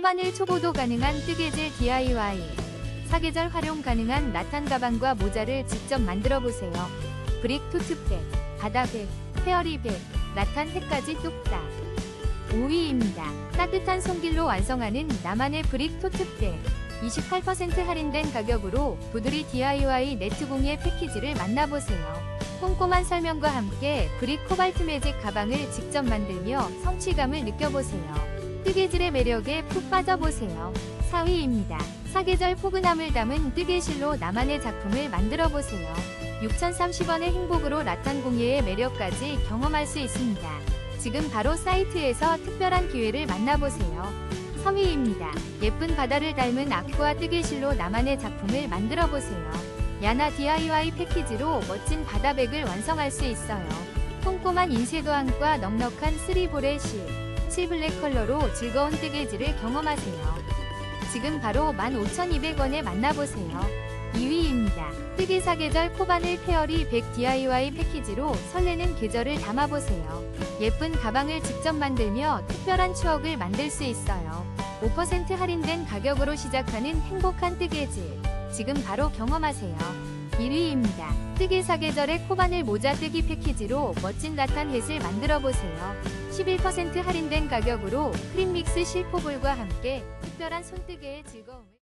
코바늘 초보도 가능한 뜨개질 DIY. 사계절 활용 가능한 라탄 가방과 모자를 직접 만들어 보세요. 브릭 토트백, 바다백, 페어리백, 라탄 핵까지 뚝딱. 5위입니다. 따뜻한 손길로 완성하는 나만의 브릭 토트백. 28% 할인된 가격으로 부드리 DIY 네트 공예 패키지를 만나보세요. 꼼꼼한 설명과 함께 브릭 코발트 매직 가방을 직접 만들며 성취감을 느껴보세요. 뜨개질의 매력에 푹 빠져보세요. 4위입니다. 사계절 포근함을 담은 뜨개실로 나만의 작품을 만들어보세요. 6,030원의 행복으로 라탄 공예의 매력까지 경험할 수 있습니다. 지금 바로 사이트에서 특별한 기회를 만나보세요. 3위입니다. 예쁜 바다를 닮은 아쿠아 뜨개실로 나만의 작품을 만들어보세요. 야나 DIY 패키지로 멋진 바다백을 완성할 수 있어요. 꼼꼼한 인쇄도안과 넉넉한 쓰리볼의 실, 칠블랙 컬러로 즐거운 뜨개질을 경험하세요. 지금 바로 15,200원에 만나보세요. 2위입니다. 뜨개 사 계절 코바늘 페어리 100 DIY 패키지로 설레는 계절을 담아보세요. 예쁜 가방을 직접 만들며 특별한 추억을 만들 수 있어요. 5% 할인된 가격으로 시작하는 행복한 뜨개질. 지금 바로 경험하세요. 1위입니다. 뜨개 사계절의 코바늘 모자 뜨기 패키지로 멋진 라탄 햇을 만들어 보세요. 11% 할인된 가격으로 크림 믹스 실포볼과 함께 특별한 손뜨개의 즐거움을